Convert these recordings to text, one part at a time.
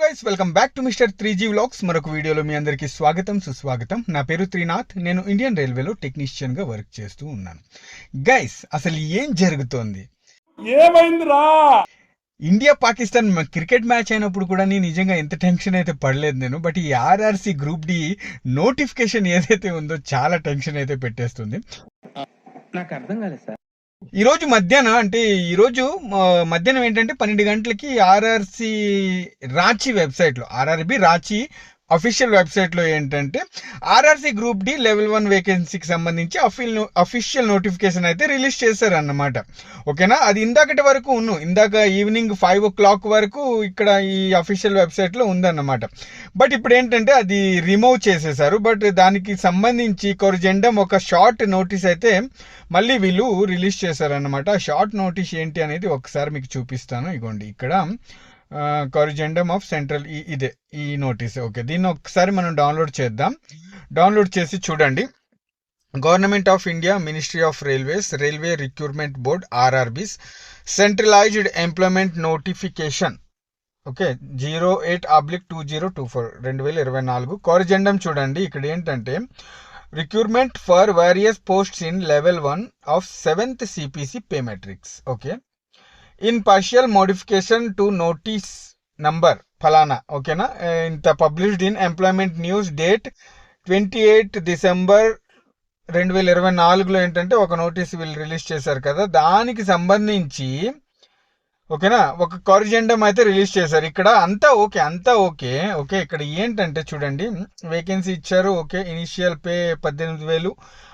Guys welcome back to mister three G vlogs మరొక వీడియోలో మీ అందరికీ స్వాగతం సుస్వాగతం. నా పేరు త్రినాథ్. నేను ఇండియన్ రైల్వేలో టెక్నీషియన్గా వర్క్ చేస్తూ ఉన్నాను. గైస్ అసలు ఏం జరుగుతోంది? ఏమైందిరా? ఇండియా పాకిస్తాన్ క్రికెట్ మ్యాచ్ అయినప్పుడు కూడా నేను నిజంగా ఎంత టెన్షన్ అయితే పడలేదు నేను బట్ ఈ ఆర్ఆర్సి గ్రూప్ డి నోటిఫికేషన్ ఏదైతే ఉందో చాలా టెన్షన్ అయితే పెట్టేస్తుంది. నాకు అర్థం కాలేదు సార్. ఈరోజు మధ్యాహ్నం అంటే ఈరోజు మధ్యాహ్నం ఏంటంటే పన్నెండు గంటలకి ఆర్ఆర్సి రాంచీ వెబ్సైట్లో ఆర్ఆర్బి రాంచీ అఫీషియల్ వెబ్సైట్లో ఏంటంటే RRC group D level one వేకెన్సీకి సంబంధించి అఫీల్ అఫీషియల్ నోటిఫికేషన్ అయితే రిలీజ్ చేశారన్నమాట. ఓకేనా? అది ఇందాకటి వరకు ఉన్ను. ఇందాక ఈవినింగ్ ఫైవ్ ఓ క్లాక్ వరకు ఇక్కడ ఈ అఫీషియల్ వెబ్సైట్లో ఉందన్నమాట. బట్ ఇప్పుడు ఏంటంటే అది రిమూవ్ చేసేసారు. బట్ దానికి సంబంధించి కొరజెండం ఒక షార్ట్ నోటీస్ అయితే మళ్ళీ వీళ్ళు రిలీజ్ చేశారన్నమాట. ఆ షార్ట్ నోటీస్ ఏంటి అనేది ఒకసారి మీకు చూపిస్తాను. ఇగోండి ఇక్కడ కొరిజెండమ్ ఆఫ్ సెంట్రల్ ఇదే ఈ నోటీస్. ఓకే దీన్ని ఒకసారి మనం డౌన్లోడ్ చేద్దాం. డౌన్లోడ్ చేసి చూడండి. Government of India ministry of railways railway recruitment board RRBs centralized employment notification okay zero eight oblique two zero two four రెండు వేల ఇరవై నాలుగు. కోరజెండం చూడండి. ఇక్కడ ఏంటంటే recruitment for various posts in level one of seventh CPC pay matrix okay in partial modification to notice number ఫలానా ఓకేనా ఇంత published in employment news date twenty eight December రెండు వేల ఇరవై నాలుగులో ఏంటంటే ఒక నోటీస్ వీళ్ళు రిలీజ్ చేశారు కదా. దానికి సంబంధించి ఓకేనా? ఒక కొరిజెండం అయితే రిలీజ్ చేశారు. ఇక్కడ అంతా ఓకే అంతా ఓకే. ఓకే ఇక్కడ ఏంటంటే చూడండి వేకెన్సీ ఇచ్చారు. ఓకే ఇనిషియల్ పే పద్దెనిమిది వేలు.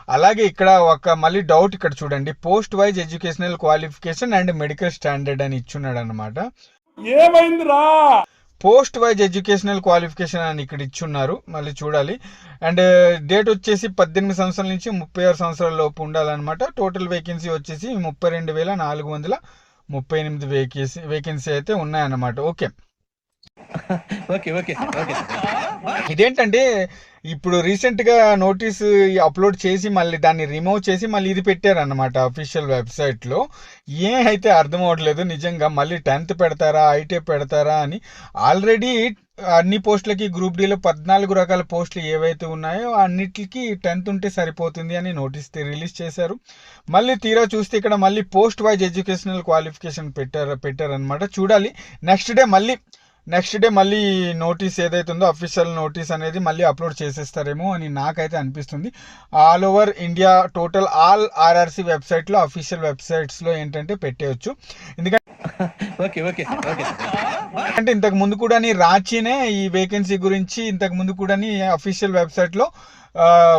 అలాగే ఇక్కడ ఒక మళ్ళీ డౌట్ ఇక్కడ చూడండి. Post wise educational qualification and medical standard అని ఇచ్చున్నాడు అనమాట ఏమైందిరా? పోస్ట్ వైజ్ ఎడ్యుకేషనల్ క్వాలిఫికేషన్ అని ఇక్కడ ఇచ్చున్నారు. మళ్ళీ చూడాలి. అండ్ డేట్ వచ్చేసి పద్దెనిమిది సంవత్సరాల నుంచి ముప్పై ఆరు సంవత్సరాల లోపు ఉండాలన్నమాట. టోటల్ వేకెన్సీ వచ్చేసి ముప్పై రెండు వేల నాలుగు వందల ముప్పై ఎనిమిది వేకెన్సీ వేకెన్సీ అయితే ఉన్నాయన్నమాట. ఓకే. Okay okay okay. ఇదేంటంటే ఇప్పుడు రీసెంట్గా నోటీస్ అప్లోడ్ చేసి మళ్ళీ దాన్ని రిమూవ్ చేసి మళ్ళీ ఇది పెట్టారన్నమాట అఫీషియల్ వెబ్సైట్లో ఏం అయితే అర్థం అవ్వట్లేదు నిజంగా మళ్ళీ టెన్త్ పెడతారా ఐటీ పెడతారా అని ఆల్రెడీ అన్ని పోస్టులకి గ్రూప్ డీలో పద్నాలుగు రకాల పోస్టులు ఏవైతే ఉన్నాయో అన్నిటికి టెన్త్ ఉంటే సరిపోతుంది అని నోటీస్ రిలీజ్ చేశారు. మళ్ళీ తీరా చూస్తే ఇక్కడ మళ్ళీ పోస్ట్ వైజ్ ఎడ్యుకేషనల్ క్వాలిఫికేషన్ పెట్టారు పెట్టారనమాట చూడాలి. నెక్స్ట్ డే మళ్ళీ నెక్స్ట్ డే మళ్ళీ నోటీస్ ఏదైతే ఉందో అఫీషియల్ నోటీస్ అనేది మళ్ళీ అప్లోడ్ చేసేస్తారేమో అని నాకైతే అనిపిస్తుంది. All over India total all RRC వెబ్సైట్లో అఫీషియల్ వెబ్సైట్స్లో ఏంటంటే పెట్టేయచ్చు. ఎందుకంటే ఓకే ఓకే ఓకే. అంటే ఇంతకు ముందు కూడా రాంచీనే ఈ వేకెన్సీ గురించి ఇంతకు ముందు కూడా అఫీషియల్ వెబ్సైట్లో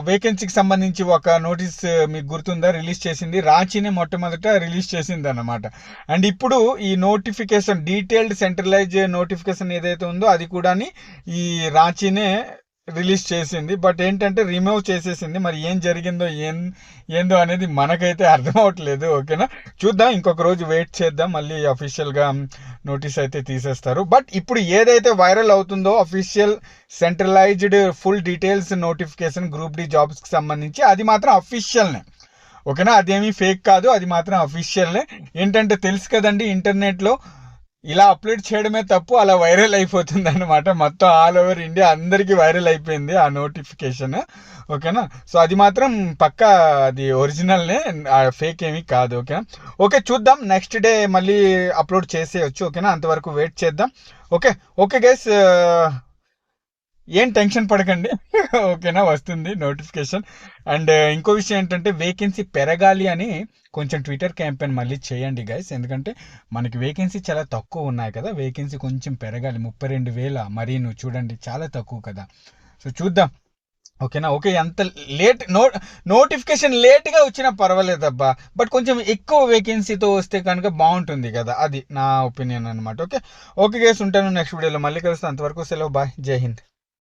వేకెన్సీకి సంబంధించి ఒక నోటీస్ మీకు గుర్తుందా? రిలీజ్ చేసింది. రాంచీనే మొట్టమొదట రిలీజ్ చేసింది అనమాట అండ్ ఇప్పుడు ఈ నోటిఫికేషన్ డీటెయిల్డ్ సెంట్రలైజ్ నోటిఫికేషన్ ఏదైతే ఉందో అది కూడా ఈ రాంచీనే రిలీజ్ చేసింది బట్ ఏంటంటే రిమూవ్ చేసేసింది. మరి ఏం జరిగిందో ఏం ఏందో అనేది మనకైతే అర్థం అవట్లేదు ఓకేనా? చూద్దాం ఇంకొక రోజు వెయిట్ చేద్దాం మళ్ళీ అఫీషియల్గా నోటీస్ అయితే తీసేస్తారు. బట్ ఇప్పుడు ఏదైతే వైరల్ అవుతుందో official centralized full details notification group D జాబ్స్కి సంబంధించి అది మాత్రం అఫీషియల్నే ఓకేనా? అదేమీ ఫేక్ కాదు అది మాత్రం అఫీషియల్నే ఏంటంటే తెలుసు కదండి ఇంటర్నెట్లో ఇలా అప్లోడ్ చేయడమే తప్పు అలా వైరల్ అయిపోతుంది అనమాట మొత్తం ఆల్ ఓవర్ ఇండియా అందరికీ వైరల్ అయిపోయింది ఆ నోటిఫికేషన్. ఓకేనా? సో అది మాత్రం పక్కా అది ఒరిజినల్నే ఫేక్ ఏమీ కాదు ఓకేనా? ఓకే చూద్దాం. నెక్స్ట్ డే మళ్ళీ అప్లోడ్ చేసేయచ్చు ఓకేనా? అంతవరకు వెయిట్ చేద్దాం. ఓకే ఓకే గైస్ ఏం టెన్షన్ పడకండి. ఓకేనా? వస్తుంది నోటిఫికేషన్. అండ్ uh, ఇంకో విషయం ఏంటంటే వేకెన్సీ పెరగాలి అని కొంచెం ట్విట్టర్ క్యాంపెయిన్ మళ్ళీ చేయండి గైస్ ఎందుకంటే మనకి వేకెన్సీ చాలా తక్కువ ఉన్నాయి కదా. వేకెన్సీ కొంచెం పెరగాలి. ముప్పై రెండు వేల మరీ నువ్వు చూడండి. చాలా తక్కువ కదా. సో చూద్దాం. ఓకేనా? ఓకే ఎంత లేట్ నో నోటిఫికేషన్ లేట్గా వచ్చినా పర్వాలేదబ్బా. బట్ కొంచెం ఎక్కువ వేకెన్సీతో వస్తే కనుక బాగుంటుంది కదా. అది నా ఒపీనియన్ అనమాట ఓకే? ఓకే గైస్ ఉంటాను. నెక్స్ట్ వీడియోలో మళ్ళీ కలుస్తాను. అంతవరకు సెలవు. బాయ్. జై హింద్.